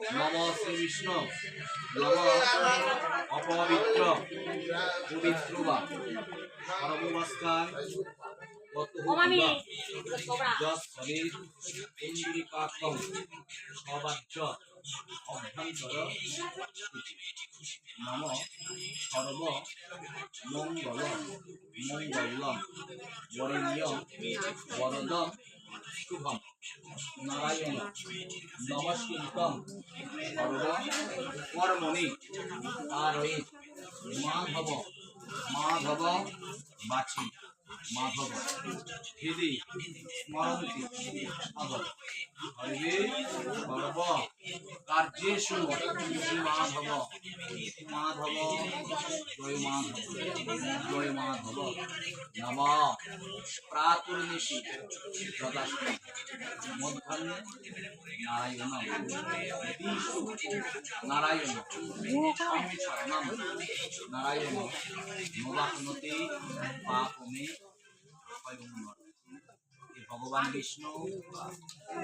নম শ্রী বিষ্ণু, নম অপবিত্র পবিত্র বা সবাচ্য অভ্যন্তর নম সর্ব মঙ্গল মঙ্গলম বরেণ্য বরদম শুভম নারায়ণ নমস্কৃতম কর্মণি আরয়ে মাধব মাধব বাছি মাধব দিদি স্মরন্তি সদর হরিবে সর্ব কার্যেষু শ্রী মাধব মাধব জয় মাধব জয় মাধব নম প্রাতুর্নিশি যদাশ্রম মধ্যাহ্নে নারায়ণ নারায়ণ স্বামী শরণম নারায়ণ নবাহনতে পাপমে স্বয়ং ভগবান বিষ্ণু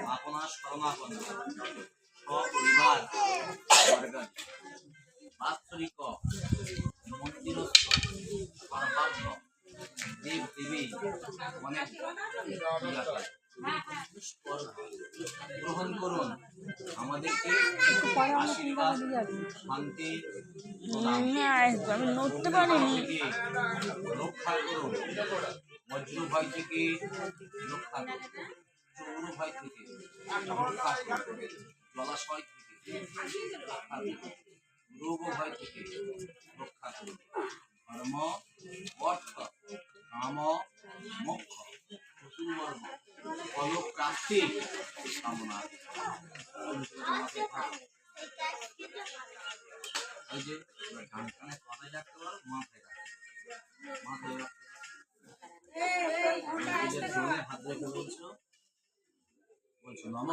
আপনার শরণাপন্ন সপরিবার বর্গণ বাৎসরিক মন্দিরস্থ সর্বাগ্র দেব দেবী অনেক গ্রহণ করুন। আমাদেরকে আশীর্বাদ শান্তি আমি নড়তে পারিনি। রক্ষা করুন। বজ্র ভয় থেকে রক্ষা করুন। চৌর ভয় থেকে রক্ষা করুন। জলাশয় থেকে রোগ ভয় থেকে রক্ষা করুন ধর্ম অর্থ কাম মোক্ষ চতুর্বর্গ ফলপ্রাপ্তি কামনা। ওই যে কান কথায় রাখতে পারো মাথায় রাখতে পারো। মাথায় রাখতে পারো। হাত রেখে বলছো। বলছো নম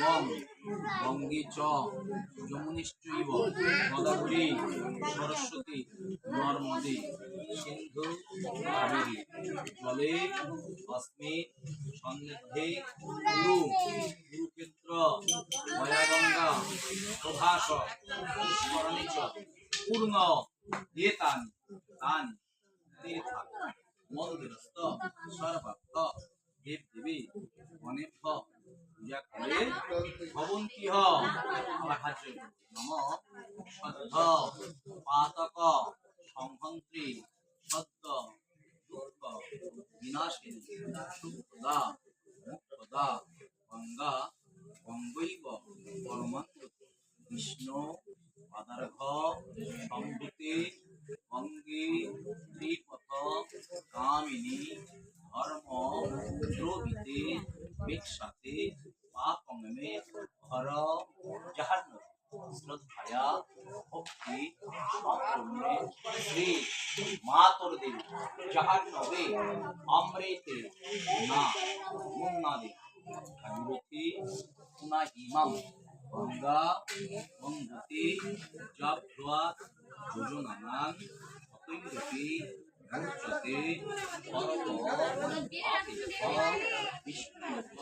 বং, বঙ্গি চ যমুনিশ্চৈব গদাধরী, সরস্বতী, নর্মদে, সিন্ধু, কাবেরী, জলে, অস্মি সন্নিধে গুরু কুরুক্ষেত্র ময়াগঙ্গা, প্রভাস পুষ্করণী চ, পূর্ণ এতানি তানি তীর্থ মন্দিরস্থ সর্বার্থ দেব দেবী অনেক পূজা করে ভবন্তি পাতক সংহন্ত্রী, সদ্য দুঃখ বিনাশিনী সুখদা মুক্তদা গঙ্গা গঙ্গৈব পরমান্ত, বিষ্ণু পদার্ঘ সম্ভূতে গঙ্গে ত্রিপথ কামিনী ধর্ম দ্রবিতে ভিক্ষাতে পাপঙ্গমে হর জাহান্ন শ্রদ্ধায়া ভক্তি সম্পূর্ণে শ্রী মাতর দেবী জাহান্নবে অমৃতে না মুন্নাদে কাঞ্জতি পুনা ইমাম গঙ্গা গঙ্গতি জব্ধুয়াত যোজনানাং অতৈরতি মুচ্যতে পরব আপিত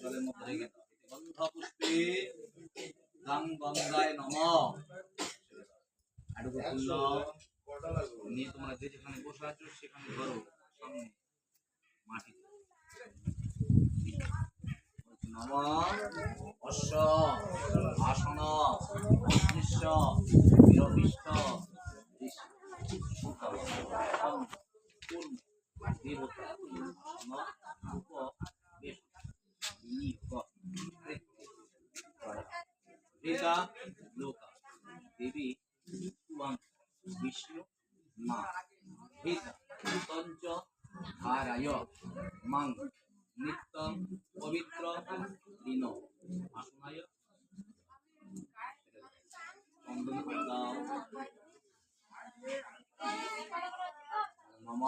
জলের মধ্যে রেখে দাও গন্ধ পুষ্পে গাং গঙ্গায় নম। আটুকু তুলল নিয়ে তোমরা যে অশ্ব আসন অদৃশ্য নিরবিষ্ট রেতা লোকা দেবী বিষ্ণু মা হেতা তঞ্চ ধারায় মাং নিত্যং পবিত্র দিন আসনায় নম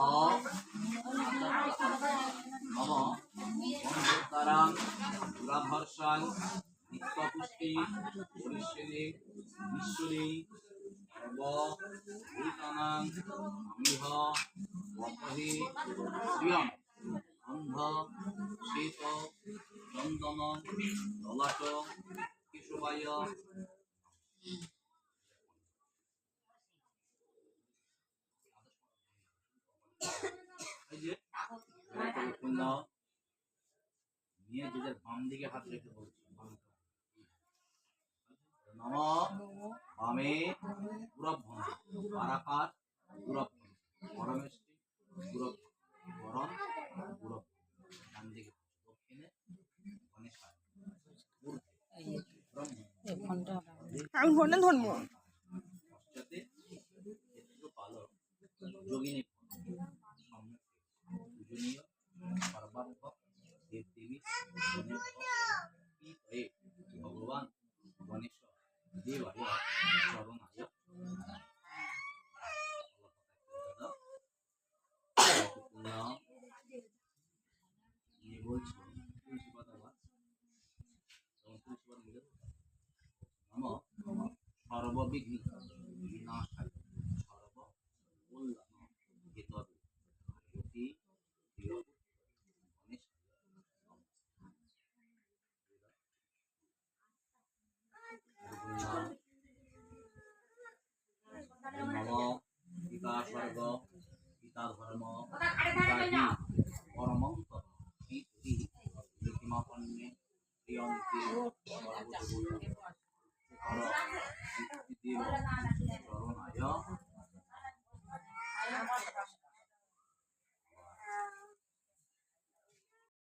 নম অন্ধকারাং দুরাধর্ষাং নিত্যপুষ্টি পরিষ্যদে ঈশ্বরী সর্ব ভূতানাং আমিহ বপহে শ্রিয়ং অন্ধ শ্বেত চন্দন ললাট কেশবায় এই যে কোন দাও নিয়ে যে যার বাম দিকে হাত রেখে বলছি নম বামে পুরভ্রম পারাকার পুরভ্রম পরমেষ্টি পুরভ্রম বরণ পুরভ্রম ডান দিকে দক্ষিণে গণেশায় ঊর্ধ্বে ব্রহ্ম এই ফোনটা আমি ফোনটা ধরবো যোগিনী সর্ববিঘ্ন বিনাশায় সর্ব কল্যাণ হেতবে নম পিতা স্বর্গ পিতা ধর্ম পরমন্ত পিতৃ প্রিয়ন্তে Hindi mo.